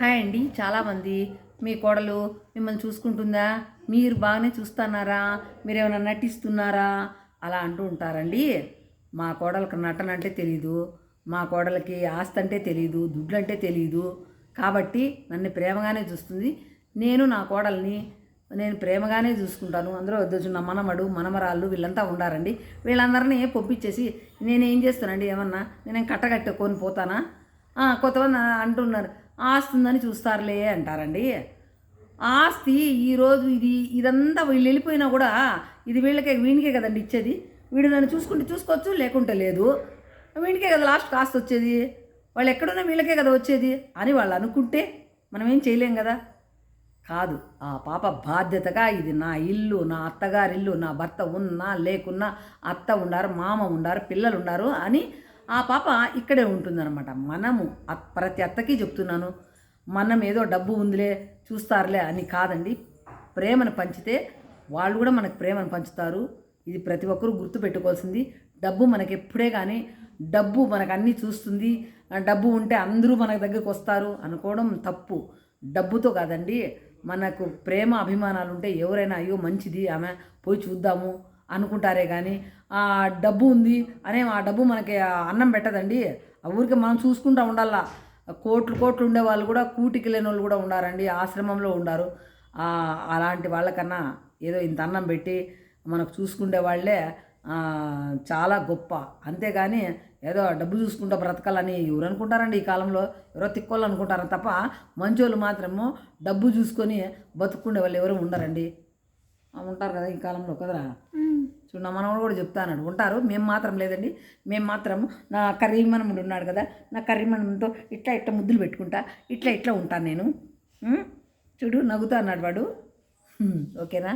Hi అండి. చాలామంది మీ కోడలు మిమ్మల్ని చూసుకుంటుందా? మీరు బాగానే చూస్తున్నారా? మీరు ఏమైనా నటిస్తున్నారా? అలా అంటూ ఉంటారండి. మా కోడలకు నటన అంటే తెలీదు. మా కోడలకి ఆస్తి అంటే తెలియదు దుడ్లు అంటే తెలియదు కాబట్టి నన్ను ప్రేమగానే చూస్తుంది. నేను నా కోడల్ని నేను ప్రేమగానే చూసుకుంటాను. అందులో వద్దొచ్చు నా మనమడు మనమరాళ్ళు వీళ్ళంతా ఉండారండి. వీళ్ళందరినీ పంపించేసి నేనేం చేస్తానండి? ఏమన్నా నేనేం కట్టగట్టుకొని పోతానా? కొంతమంది అంటున్నారు. ఆస్తి ఉందని చూస్తారులే అంటారండి. ఆస్తి ఈరోజు ఇది ఇదంతా వీళ్ళు వెళ్ళిపోయినా కూడా ఇది వీళ్ళకే వీనికే కదండి ఇచ్చేది. వీడు నన్ను చూసుకుంటే చూసుకోవచ్చు లేకుంటే లేదు. వీడికే కదా లాస్ట్ కాస్త వచ్చేది. వాళ్ళు ఎక్కడున్నా వీళ్ళకే కదా వచ్చేది అని వాళ్ళు అనుకుంటే మనం ఏం చేయలేం కదా? కాదు ఆ పాప బాధ్యతగా ఇది నా ఇల్లు నా అత్తగారి ఇల్లు నా భర్త ఉన్నా లేకున్నా అత్త ఉండారు మామ ఉండారు పిల్లలు ఉన్నారు అని ఆ పాప ఇక్కడే ఉంటుందన్నమాట. మనము ప్రతి అత్తకి చెప్తున్నాను మనం ఏదో డబ్బు ఉందిలే చూస్తారులే అని కాదండి. ప్రేమను పంచితే వాళ్ళు కూడా మనకు ప్రేమను పంచుతారు. ఇది ప్రతి ఒక్కరూ గుర్తుపెట్టుకోవాల్సింది డబ్బు మనకి ఎప్పుడే కానీ డబ్బు మనకు అన్నీ చూస్తుంది. డబ్బు ఉంటే అందరూ మన దగ్గరికి వస్తారు అనుకోవడం తప్పు. డబ్బుతో కాదండి మనకు ప్రేమ అభిమానాలు ఉంటే ఎవరైనా అయ్యో మంచిది ఆమె పోయి చూద్దాము అనుకుంటారే కానీ ఆ డబ్బు ఉంది అనే ఆ డబ్బు మనకి అన్నం పెట్టదండి. ఆ ఊరికి మనం చూసుకుంటూ ఉండాలా. కోట్లు కోట్లు ఉండే వాళ్ళు కూడా కూటికి లేని వాళ్ళు కూడా ఉండారండి ఆశ్రమంలో ఉండారు. అలాంటి వాళ్ళకన్నా ఏదో ఇంత అన్నం పెట్టి మనకు చూసుకునే వాళ్ళే చాలా గొప్ప. అంతేగాని ఏదో డబ్బు చూసుకుంటూ బ్రతకాలని ఎవరు అనుకుంటారండి ఈ కాలంలో? ఎవరో తిక్కోళ్ళు అనుకుంటారు తప్ప మంచోళ్ళు మాత్రము డబ్బు చూసుకొని బతుకుండే వాళ్ళు ఎవరు ఉండరండి. ఉంటారు కదా ఈ కాలంలో కదరా? చూడు నా మనవడు కూడా చెప్తాన్నాడు. ఉంటారు? మేము మాత్రం లేదండి. మేము మాత్రం నా కర్రీమనముడు ఉన్నాడు కదా నా కర్రీ మనముతో ఇట్లా ఇట్లా ముద్దులు పెట్టుకుంటా ఇట్లా ఇట్లా ఉంటాను నేను. చూడు నవ్వుతా అన్నాడు వాడు ఓకేనా?